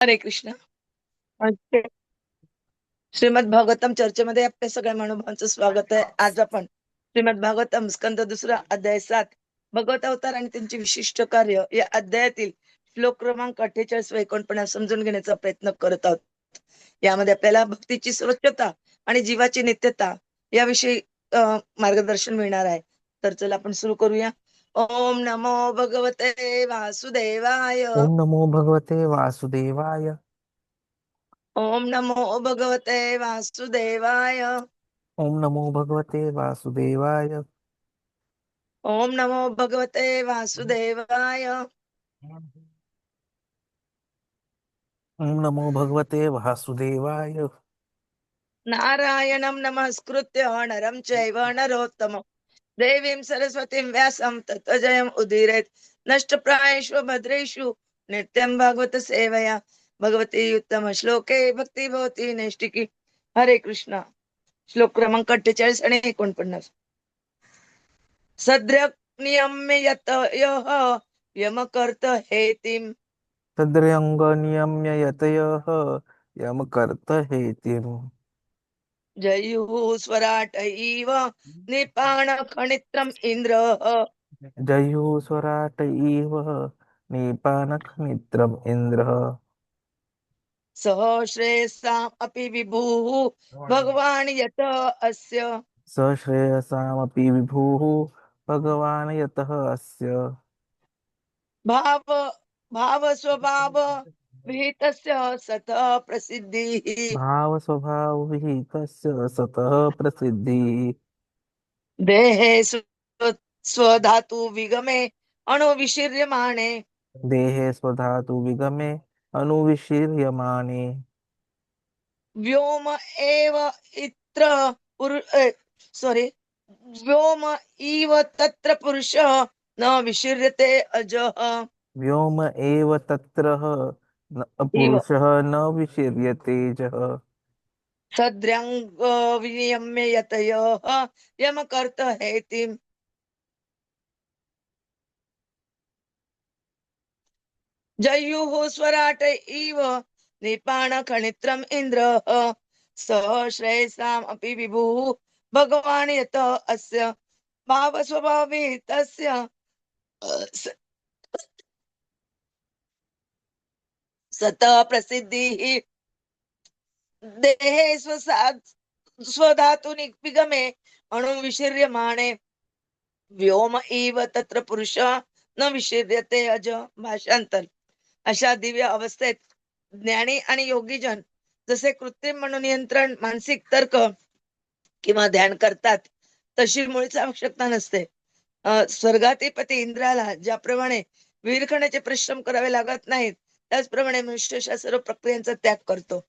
हरे कृष्ण. श्रीमद भागवतम चर्चेमध्ये आपल्या सगळ्या मनोभावांचं स्वागत आहे. आज आपण श्रीमद भागवतम स्कंद दुसरा अध्याय सात भगवत अवतार आणि त्यांचे विशिष्ट कार्य या अध्यायातील श्लोक क्रमांक अठ्ठेचाळीस व एकोणपन्नास समजून घेण्याचा प्रयत्न करत आहोत. यामध्ये आपल्याला भक्तीची स्वच्छता आणि जीवाची नित्यता याविषयी मार्गदर्शन मिळणार आहे. तर चला आपण सुरू करूया. ओम नमो भगवते वासुदेवाय। ओम नमो भगवते वासुदेवाय। ओम नमो भगवते वासुदेवाय। ओम नमो भगवते वासुदेवाय। ओम नमो भगवते वासुदेवाय। ओम नमो भगवते वासुदेवाय। नारायणं नमस्कृत्य नरं चैव नरोत्तमं देवीं सरस्वतीं व्यासं तत्त्वजयम् जयम् नष्टप्रायेषु भद्रेषु नित्यं भागवत सेवया। भगवती उत्तम श्लोके भक्ती भवती नैष्टिकी हरे कृष्ण। श्लोक क्रमांक अठ्ठेचाळीस आणि एकोणपन्नास। सद्र नियम्य यत यः यमकर्त हेतिं सद्रंग नियम्य यतयः यमकर्त हेतिम। जयुः स्वराट इव निपाण खणित्रम् इन्द्रः। जयुः स्वराट इव निपानखनित्रम् इन्द्रः। सहश्रेयसाम् अपि विभुः भगवान् यत अस्य। सश्रेयसामपि विभुः भगवान् यतः अस्य। भाव भाव स्वभाव। विहितस्य सतः प्रसिद्धिः। भावस्वभावविहितस्य सतः प्रसिद्धिः। देहे स्व- स्वधातु विगमे अणुविशीर्यमाणे। देहे स्वधातु विगमे अनुविशीर्यमाणे व्योम एव इत्र सॉरी व्योम इव तत्र पुरुषः न विशीर्यते अजः। व्योम एव तत्रः न पुरुषः न विशीर्यते जः सद्र्यङ्ग विनियम्य यतयः। यमकर्त हेतिम् जयुः स्वराट इव निपाण खणित्रम् इन्द्रः। सः श्रेयसाम् अपि विभुः भगवान् यत अस्य भावस्वभावे तस्य अ, स- स्वतः प्रसिद्धी ही. देहे स्वसा म्हणून निगमे अणुविशीर्यमाणे व्योम इव तत्र पुरुष न विशीर्यते अज भाषांतर. अशा दिव्य अवस्थेत ज्ञानी आणि योगीजन जसे कृत्रिम मनोनियंत्रण मानसिक तर्क किंवा ध्यान करतात तशी मुळीच आवश्यकता नसते. अं, स्वर्गाधिपती इंद्राला ज्याप्रमाणे विरखण्याचे परिश्रम करावे लागत नाहीत त्याचप्रमाणे मनुष्य सर्व प्रक्रियांचा त्याग करतो.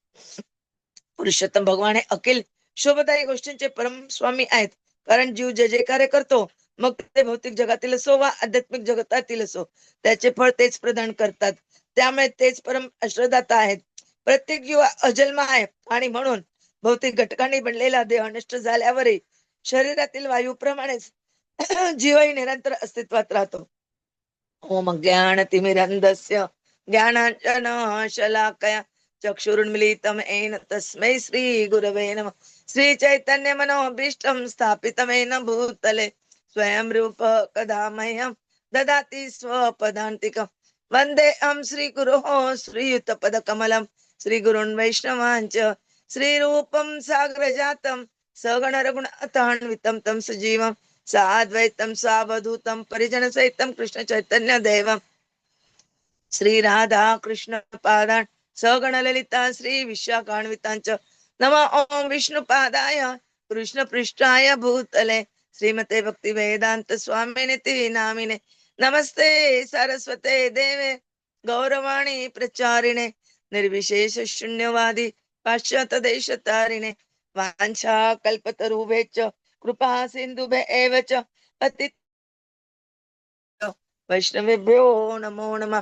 पुरुषोत्तम भगवान हे अखिल शोभदायी गोष्टींचे परम स्वामी आहेत. कारण जीव जे जे कार्य करतो मग ते भौतिक जगातील असो वा आध्यात्मिक जगतातील असो त्याचे फळ तेच प्रदान करतात. त्यामुळे तेच परम आश्रदाता आहेत. प्रत्येक जीव अजन्म आहे. आणि म्हणून भौतिक घटकांनी बनलेला देह नष्ट झाल्यावरही शरीरातील वायूप्रमाणेच जीवही निरंतर अस्तित्वात राहतो. ओम ज्ञान तिमिरंदस्य ज्ञानांजन शलाकया चक्षुरुन्मिलितं येन तस्मै श्री गुरवे नमः। श्री स्थापितमेन भूतले स्वयं रूप कदा मह्यं ददाति स्वपदान्तिकं। वन्देऽहं श्रीगुरोः श्रीयुतपदकमलं श्रीगुरुन् वैष्णवाञ्च श्रीरूपं साग्रजातं सगण तं सजीवं साद्वैतं सावधूतं परिजनसहितं कृष्णचैतन्यदेवम् श्री राधा कृष्ण पादान् सगण ललिता श्री विशाखान्वितांच नम ओम विष्णु पादाय कृष्ण पृष्ठाय भूतले श्रीमते भक्ती वेदांत स्वामीने ती नामिने नमस्ते सरस्वते देवे गौरवाणी प्रचारिणे निर्विशेष शून्यवादी पाश्चात्य देश तारिणे वाञ्छा च कृपा सिन्धुभे एव च वैष्णवेभ्यो नमो नमः।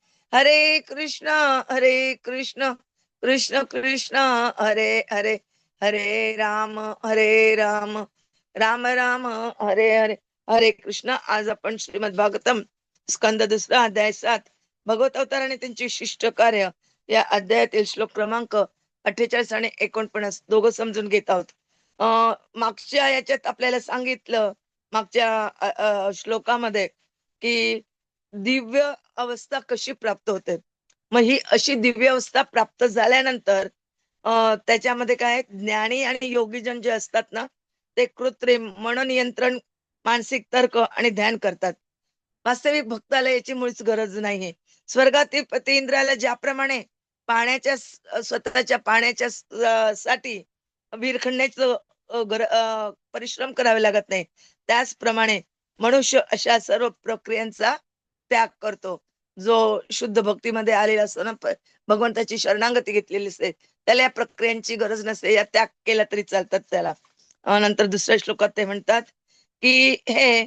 हरे कृष्ण हरे कृष्ण कृष्ण कृष्ण हरे हरे हरे राम हरे राम राम राम हरे हरे हरे कृष्ण. आज आपण श्रीमद भागवतम स्कंद दुसरा अध्याय सात भगवत अवतार आणि त्यांची शिष्ट कार्य या अध्यायातील श्लोक क्रमांक अठ्ठेचाळीस आणि एकोणपन्नास दोघं समजून घेत आहोत. अं मागच्या याच्यात आपल्याला सांगितलं मागच्या श्लोकामध्ये की दिव्य अवस्था कशी प्राप्त होते? मग ही अशी दिव्य अवस्था प्राप्त झाल्यानंतर त्याच्यामध्ये काय ज्ञानी आणि योगीजन जे असतात ना ते कृत्रिम मननियंत्रण मानसिक तर्क आणि ध्यान करतात. वास्तविक भक्ताला याची मुळीच गरज नाहीये. स्वर्गातील पती इंद्राला ज्याप्रमाणे पाण्याच्या स्वतःच्या पाण्याच्या साठी विहीर परिश्रम करावे लागत नाही. त्याचप्रमाणे मनुष्य अशा सर्व प्रक्रियांचा त्याग करतो. जो शुद्ध भक्तीमध्ये आलेला असतो ना भगवंताची शरणागती घेतलेली असते त्याला या प्रक्रियांची गरज नसते या त्याग केला तरी चालतात त्याला. नंतर दुसऱ्या श्लोकात ते म्हणतात की हे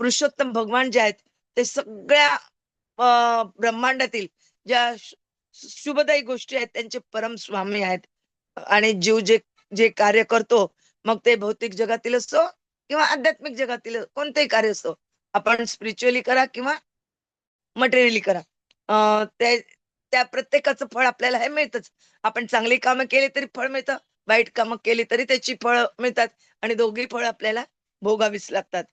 पुरुषोत्तम भगवान जे आहेत ते सगळ्या ब्रह्मांडातील ज्या शुभदायी गोष्टी आहेत त्यांचे परम स्वामी आहेत. आणि जीव जे जे कार्य करतो मग ते भौतिक जगातील असो किंवा आध्यात्मिक जगातील कोणतेही कार्य असो आपण स्पिरिच्युअली करा किंवा मटेरियली करा. ते त्या प्रत्येकाचं फळ आपल्याला हे मिळतच. आपण चांगली कामं केली तरी फळ मिळतं वाईट कामं केली तरी त्याची फळ मिळतात आणि दोघी फळ आपल्याला भोगावीच लागतात.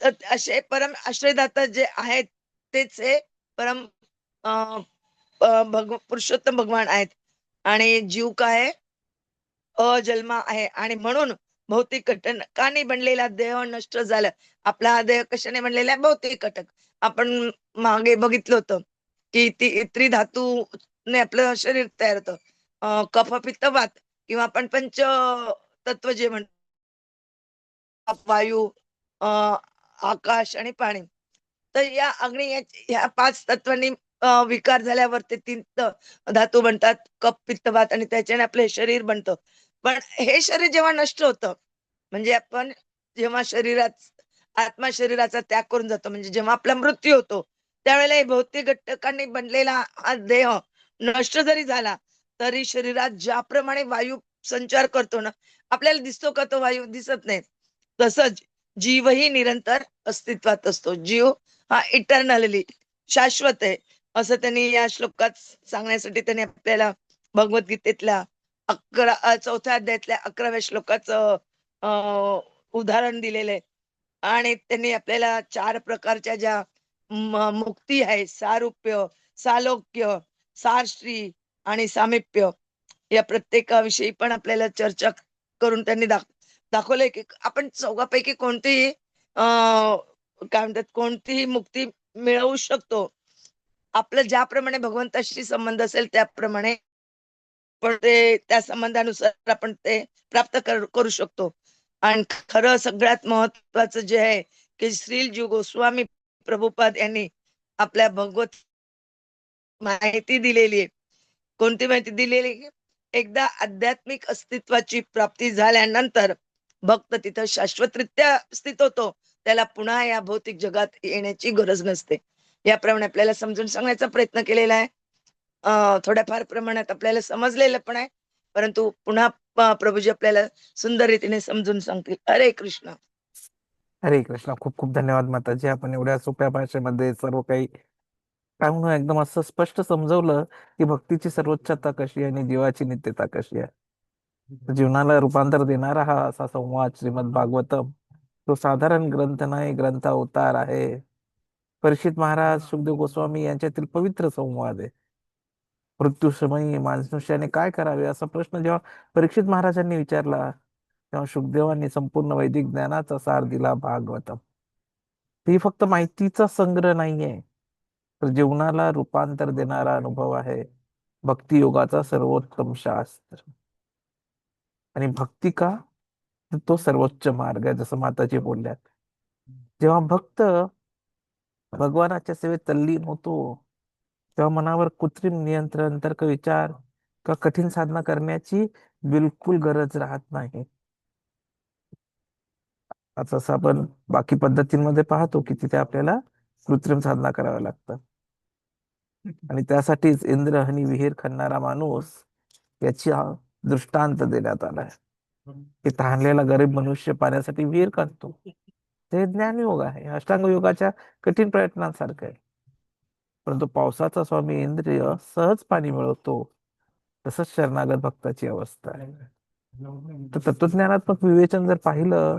तर असे परम आश्रयदाता जे आहेत तेच हे परम भग पुरुषोत्तम भगवान आहेत. आणि जीव काय अजन्मा आहे. आणि म्हणून भौतिक घटकाने बनलेला देह नष्ट झाला. आपला हा देह कशाने बनलेला आहे? भौतिक घटक. आपण मागे बघितलं होतं की ती त्रिधातूने आपलं शरीर तयार होतं. कफ पित्त वात किंवा आपण पंच तत्व जे म्हणतो वायू अं, आकाश आणि पाणी. तर या अग्नी या पाच तत्वांनी विकार झाल्यावर ते तीन धातू बनतात. कप पित्तवात आणि त्याच्याने आपले शरीर बनतं. पण हे शरीर जेव्हा नष्ट होतं म्हणजे आपण जेव्हा शरीरात आत्मा शरीराचा त्याग करून जातो म्हणजे जेव्हा आपला मृत्यू होतो त्यावेळेला हे भौतिक घटकांनी बनलेला हा देह नष्ट जरी झाला तरी शरीरात ज्याप्रमाणे वायू संचार करतो ना आपल्याला दिसतो का तो वायू? दिसत नाही. तसंच जीवही निरंतर अस्तित्वात असतो. जीव हा इटर्नली शाश्वत आहे असं त्यांनी या श्लोकात सांगण्यासाठी त्यांनी आपल्याला भगवद्गीतेतल्या अकरा चौथ्या अध्यायातल्या अकराव्या श्लोकाचं उदाहरण दिलेलं आहे आणि त्यांनी आपल्याला चार प्रकारच्या ज्या मुक्ती आहे सारुप्य सालोक्य सारश्री आणि सामिप्य या प्रत्येकाविषयी पण आपल्याला चर्चा करून त्यांनी दाख दाखवलंय की आपण चौघापैकी कोणतीही काय म्हणतात कोणतीही मुक्ती मिळवू शकतो. आपलं ज्याप्रमाणे भगवंताशी संबंध असेल त्याप्रमाणे आपण ते त्या संबंधानुसार आपण ते प्राप्त करू शकतो. आणि खरं सगळ्यात महत्वाचं जे आहे की श्रील जीव गोस्वामी प्रभुपाद यांनी आपल्या भगवत माहिती दिलेली आहे. कोणती माहिती दिलेली एकदा आध्यात्मिक अस्तित्वाची प्राप्ती झाल्यानंतर भक्त तिथं शाश्वतरित्या स्थित होतो. त्याला पुन्हा या भौतिक जगात येण्याची गरज नसते. याप्रमाणे आपल्याला समजून सांगण्याचा प्रयत्न केलेला आहे. थोड्याफार प्रमाणात आपल्याला समजलेलं पण आहे. परंतु पुन्हा प्रभूजी आपल्याला सुंदर रीतीने समजून सांगतील. हरे कृष्ण. हरे कृष्ण. खूप खूप धन्यवाद माताजी. आपण एवढ्या सोप्या भाषेमध्ये सर्व काही काय म्हणू एकदम असं स्पष्ट समजवलं की भक्तीची सर्वोच्चता कशी आहे आणि जीवाची नित्यता कशी आहे. जीवनाला रूपांतर देणारा हा असा संवाद श्रीमद भागवतम तो साधारण ग्रंथ नाही ग्रंथ अवतार आहे. परिषित महाराज सुखदेव गोस्वामी यांच्यातील पवित्र संवाद आहे. मृत्यूसमयी मनुष्याने काय करावे असा प्रश्न जेव्हा परीक्षित महाराजांनी विचारला तेव्हा सुखदेवांनी संपूर्ण वैदिक ज्ञानाचा सार दिला भागवतम. ही फक्त माहितीचा संग्रह नाहीये तर जीवनाला रूपांतर देणारा अनुभव आहे. भक्ती योगाचा सर्वोत्तम शास्त्र. आणि भक्ती का? तो सर्वोच्च मार्ग आहे जसं माताजी बोलल्यात. जेव्हा भक्त भगवानाच्या सेवेत तल्लीन होतो तेव्हा मनावर कृत्रिम नियंत्रण तर्क विचार किंवा कठीण साधना करण्याची बिलकुल गरज राहत नाही. आता असं आपण बाकी पद्धतींमध्ये पाहतो की तिथे आपल्याला कृत्रिम साधना कराव्या लागतात. आणि त्यासाठीच इंद्र विहीर खणणारा माणूस याची दृष्टांत देण्यात आलाय की तहानलेला गरीब मनुष्य पाण्यासाठी विहीर खणतो ते ज्ञानयोग आहे. अष्टांग योगाच्या कठीण प्रयत्नांसारखं आहे. परंतु पावसाचा स्वामी इंद्रिय सहज पाणी मिळवतो. तसंच शरणागत भक्ताची अवस्था आहे. तर तत्वज्ञानात्मक विवेचन जर पाहिलं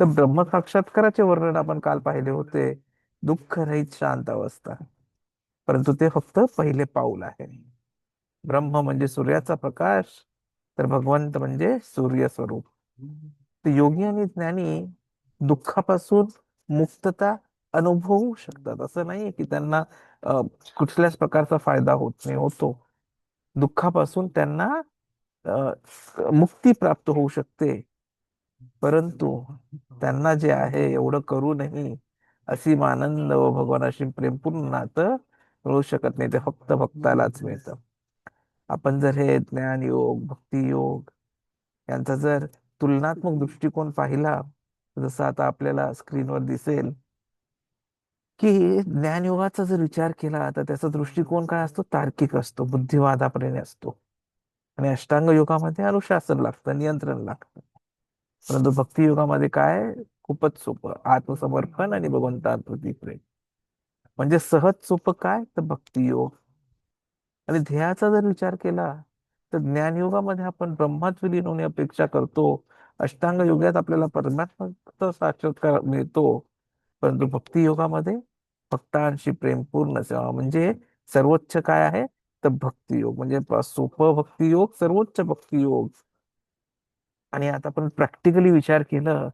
तर ब्रह्म साक्षात्काराचे वर्णन आपण काल पाहिले होते. दुःख रहित शांत अवस्था. परंतु ते फक्त पहिले पाऊल आहे. ब्रह्म म्हणजे सूर्याचा प्रकाश तर भगवंत म्हणजे सूर्य स्वरूप तर योगी आणि ज्ञानी दुःखापासून मुक्तता अनुभवू शकतात. असं नाही की त्यांना कुठल्याच प्रकारचा फायदा होत नाही होतो दुःखापासून त्यांना मुक्ती प्राप्त होऊ शकते. परंतु त्यांना जे आहे एवढं करूनही असीम आनंद व भगवानाशी प्रेमपूर्ण नातं मिळू शकत नाही ते फक्त भक्तालाच मिळतं. आपण जर हे ज्ञान योग भक्ती योग यांचा जर तुलनात्मक दृष्टिकोन पाहिला जसं आता आपल्याला स्क्रीनवर दिसेल की ज्ञानयोगाचा जर विचार केला तर त्याचा दृष्टिकोन काय असतो? तार्किक असतो बुद्धिवादाप्रेने असतो आणि अष्टांग योगामध्ये अनुशासन लागतं नियंत्रण लागतं. परंतु भक्ती योगामध्ये काय? खूपच सोपं. आत्मसमर्पण आणि भगवंतांप्रती प्रेम. म्हणजे सहज सोपं काय? तर भक्ती योग. आणि ध्येयाचा जर विचार केला तर ज्ञानयोगामध्ये आपण ब्रह्मात विलीन होणे अपेक्षा करतो. अष्टांग योगात आपल्याला परमात्मा साक्षात्कार मिळतो. परंतु भक्ती योगामध्ये भक्तांशी प्रेमपूर्ण सेवा म्हणजे सर्वोच्च काय आहे? तर भक्ती योग. म्हणजे सोपं भक्ती योग सर्वोच्च भक्ती योग. आणि आता आपण प्रॅक्टिकली विचार केलं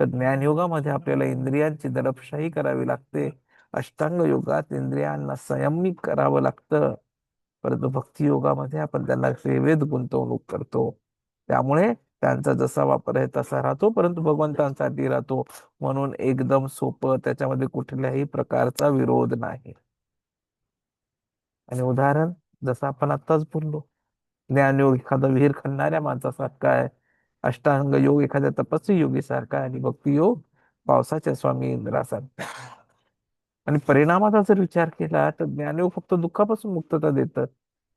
तर ज्ञानयोगामध्ये आपल्याला इंद्रियांची दडपशाही करावी लागते. अष्टांग योगात इंद्रियांना संयमित करावं लागतं. परंतु भक्ती योगामध्ये आपण त्यांना सेवेत गुंतवणूक करतो. त्यामुळे त्यांचा जसा वापर आहे तसा राहतो परंतु भगवंतांसाठी राहतो. म्हणून एकदम सोपं त्याच्यामध्ये कुठल्याही प्रकारचा विरोध नाही. आणि उदाहरण जसं आपण आत्ताच बोललो ज्ञानयोग एखादा विहीर खणणाऱ्या माणसासारखा आहे. अष्टांग योग एखाद्या तपस्वी योगीसारखा आहे आणि भक्ती योग पावसाच्या स्वामी इंद्रासारखा आणि परिणामाचा जर विचार केला तर ज्ञानयोग फक्त दुःखापासून मुक्तता देतं.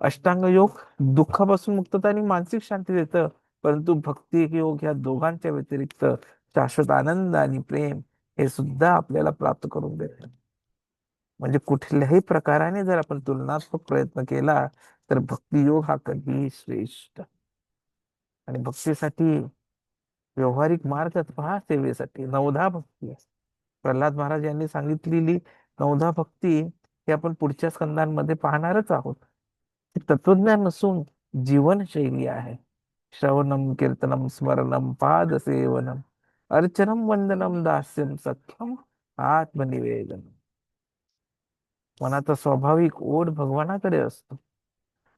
अष्टांग योग दुःखापासून मुक्तता आणि मानसिक शांती देतं. परंतु भक्ती योग या दोघांच्या व्यतिरिक्त शाश्वत आनंद आणि प्रेम हे सुद्धा आपल्याला प्राप्त करून देतं म्हणजे कुठल्याही प्रकाराने जर आपण तुलनात्मक प्रयत्न केला तर भक्ती योग हा कधीही श्रेष्ठ. आणि भक्तीसाठी व्यवहारिक मार्ग पहा सेवेसाठी. नवधा भक्ती. प्रल्हाद महाराज यांनी सांगितलेली नवधा भक्ती ही आपण पुढच्या स्कंदांमध्ये पाहणारच आहोत. तत्वज्ञान नसून जीवनशैली आहे. श्रवणम कीर्तनम स्मरणम पाद सेवनम अर्चनम वंदनम दास्यम सख्यम मनाचा स्वाभाविक ओढ भगवानाकडे असतो.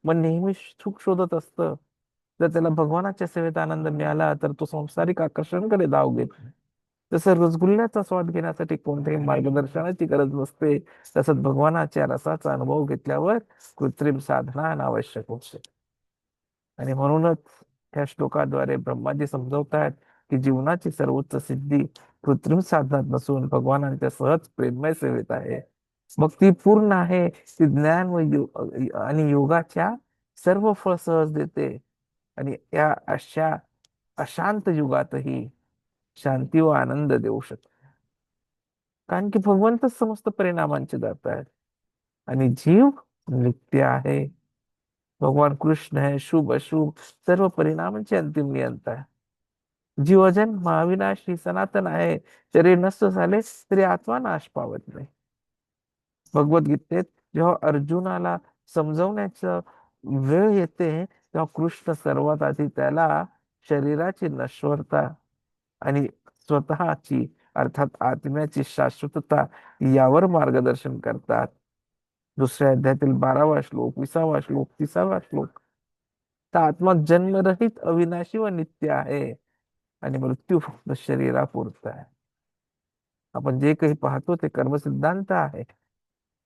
मन नेहमी सुख शोधत असत. जर त्याला भगवानाच्या सेवेत आनंद मिळाला तर तो संसारिक आकर्षणकडे धाव घेत जसं रसगुल्ल्याचा स्वाद घेण्यासाठी कोणत्याही मार्गदर्शनाची गरज नसते तसंच भगवानाच्या रसाचा अनुभव घेतल्यावर कृत्रिम साधना अनावश्यक होते आणि म्हणूनच या श्लोकाद्वारे ब्रह्माजी समजवत आहेत की जीवनाची सर्वोच्च सिद्धी कृत्रिम साधनात नसून भगवानांच्या सहज प्रेममय सेवेत आहे. भक्ती पूर्ण आहे ती ज्ञान व यो- आणि योगाच्या सर्व फळ सहज देते. आणि या अशा अशांत युगातही शांती व आनंद देऊ शकते. कारण की भगवंतच समस्त परिणामांचे दाता आहेत. आणि जीव नित्य आहे. भगवान कृष्ण है शुभ अशुभ सर्व परिणामांचे अंतिम नियंता आहे जीवजन महाविनाशी सनातन आहे शरीर नष्ट झाले तरी आत्मा नाश पावत नाही। भगवद्गीतेत जेव्हा अर्जुनाला समजवण्याचं वेळ येते तेव्हा कृष्ण सर्वात आधी त्याला शरीराची नश्वरता आणि स्वतःची अर्थात आत्म्याची शाश्वतता यावर मार्गदर्शन करतात। दुसऱ्या अध्यायातील बारावा श्लोक विसावा श्लोक तिसावा श्लोक. तर आत्मा जन्मरहित अविनाशी व नित्य आहे आणि मृत्यू फक्त शरीरापुरता आहे. आपण जे काही पाहतो ते कर्मसिद्धांत आहे.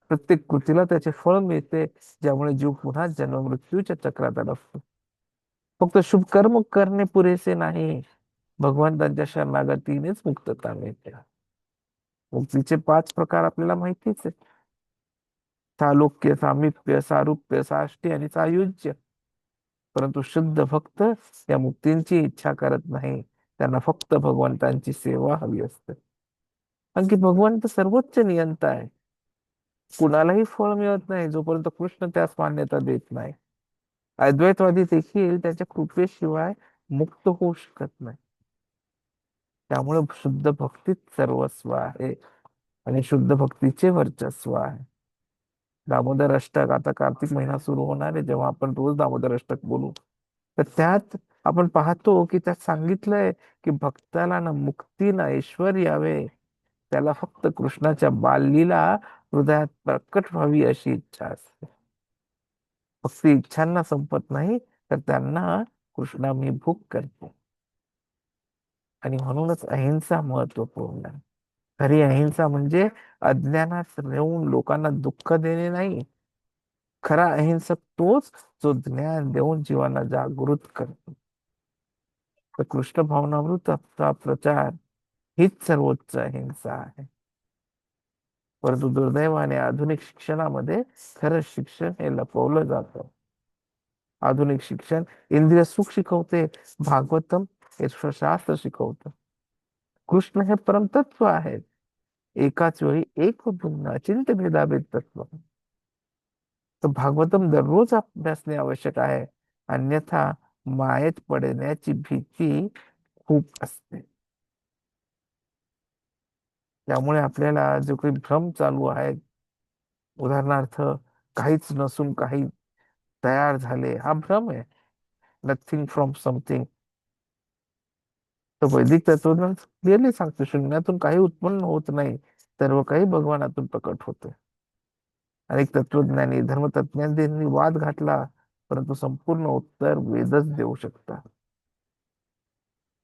प्रत्येक कृतीला त्याचे फळ मिळते ज्यामुळे जीव पुन्हा जन्म मृत्यूच्या चक्रात अडकतो. फक्त शुभ कर्म करणे पुरेसे नाही. भगवंतांच्या शरणागतीनेच मुक्तता मिळते. मुक्तीचे पाच प्रकार आपल्याला माहितीच आहे. सालोक्य सामिप्य सारुप्य साष्टी आणि सायुज्य परंतु शुद्ध भक्त या मुक्तींची इच्छा करत नाही. त्यांना फक्त भगवंतांची सेवा हवी असते. कारण की भगवंत सर्वोच्च नियंता आहे. कुणालाही फळ मिळत नाही जोपर्यंत कृष्ण त्यास मान्यता देत नाही. अद्वैतवादी देखील त्याच्या कृपेशिवाय मुक्त होऊ शकत नाही. त्यामुळे शुद्ध भक्तीत सर्वस्व आहे. आणि शुद्ध भक्तीचे वर्चस्व आहे. दामोदर अष्टक. आता कार्तिक महिना सुरू होणार आहे जेव्हा आपण रोज दामोदर अष्टक बोलू. तर त्यात आपण पाहतो की त्यात सांगितलंय की भक्ताला ना मुक्ती ना ऐश्वर यावे. त्याला फक्त कृष्णाच्या बालीला हृदयात प्रकट व्हावी अशी इच्छा असते. फक्त इच्छांना संपत नाही तर त्यांना कृष्णा मी भूक करतो. आणि म्हणूनच अहिंसा महत्त्वपूर्ण आहे. खरी अहिंसा म्हणजे अज्ञानात राहून लोकांना दुःख देणे नाही. खरा अहिंसक तोच जो ज्ञान देऊन जीवांना जागृत करतो. तर कृष्ण भावनामृताचा प्रचार हीच सर्वोच्च अहिंसा आहे. परंतु दुर्दैवाने आधुनिक शिक्षणामध्ये खरं शिक्षण हे लपवलं जातं. आधुनिक शिक्षण इंद्रिय सुख शिकवते भागवतम हे शास्त्र शिकवत. कृष्ण हे परमतत्व आहेत. एकाच वेळी एक व भिन्न अचिंत्य भेदाभेद तत्व. तर भागवतम दररोज अभ्यासणे आवश्यक आहे. अन्यथा मायेत पडण्याची भीती खूप असते. त्यामुळे आपल्याला जो काही भ्रम चालू आहे उदाहरणार्थ काहीच नसून काही तयार झाले हा भ्रम आहे. नथिंग फ्रॉम समथिंग तर वैदिक तत्वज्ञान क्लिअरली सांगतो. शून्यातून काही उत्पन्न होत नाही. सर्व काही भगवानातून प्रकट होते. अनेक तत्वज्ञानी धर्मतज्ञांनी वाद घातला परंतु संपूर्ण उत्तर वेदच देऊ शकतात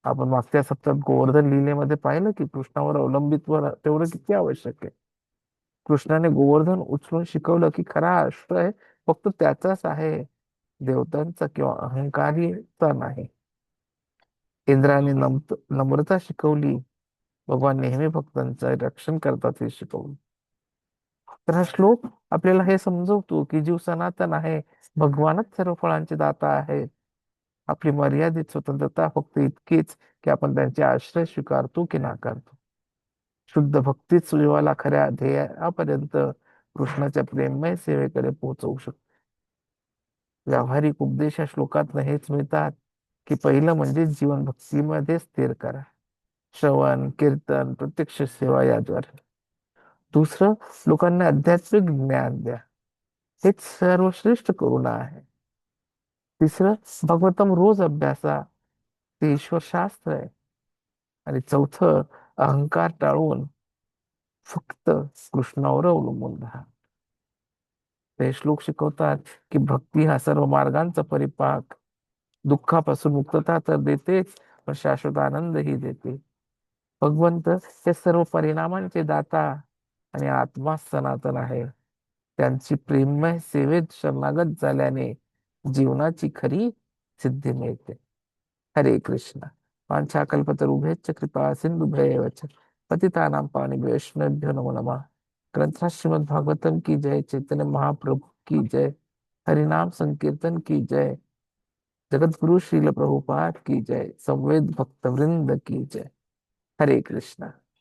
आपण मागच्या सप्तात गोवर्धन लीलेमध्ये पाहिलं की कृष्णावर अवलंबित्व तेवढं किती आवश्यक आहे? कृष्णाने गोवर्धन उचलून शिकवलं की खरा आश्रय फक्त त्याचाच आहे. देवतांचा किंवा अहंकारीचा नाही. इंद्राने नम्र नम्रता शिकवली. भगवान नेहमी भक्तांचं रक्षण करतात हे शिकवलं तर हा श्लोक आपल्याला हे समजवतो की जीव सनातन आहे भगवानच सर्व फळांचे दाता आहे. आपली मर्यादित स्वतंत्रता फक्त इतकीच की आपण त्यांचे आश्रय स्वीकारतो की नाकारतो. शुद्ध भक्तीच जीवाला खऱ्या ध्येयापर्यंत कृष्णाच्या प्रेममय सेवेकडे पोहोचवू शकतो. व्यावहारिक उपदेश या श्लोकात हेच मिळतात. की पहिलं म्हणजे जीवन भक्तीमध्ये स्थिर करा. श्रवण कीर्तन प्रत्यक्ष सेवा याद्वारे. दुसरं लोकांना आध्यात्मिक ज्ञान द्या. हेच सर्वश्रेष्ठ करुणा आहे. तिसरं भगवतम रोज अभ्यासा. ते ईश्वर शास्त्र आहे. आणि चौथं अहंकार टाळून फक्त कृष्णावर अवलंबून राहा. ते श्लोक शिकवतात की भक्ती हा सर्व मार्गांचा परिपाक. दुःखापासून मुक्तता तर देतेच पण शाश्वत आनंदही देते. भगवंत हे सर्व परिणामांचे दाता आणि आत्मा सनातन आहे. त्यांची प्रेममय सेवेत शरणागत झाल्याने जीवनाची खरी सिद्धी मिळते. हरे कृष्ण. वाञ्छाकल्पतरुभ्यश्च कृपा सिन्धुभ्येव च पतितानां पाणी वैष्णवेभ्यो नमो नमः. ग्रंथा श्रीमद् भागवतम की जय चैतन्य महाप्रभु की जय. हरिनाम संकीर्तन की जय. जगत गुरु श्रील प्रभुपाद की जय संवेद भक्त वृंद की जय। हरे कृष्णा।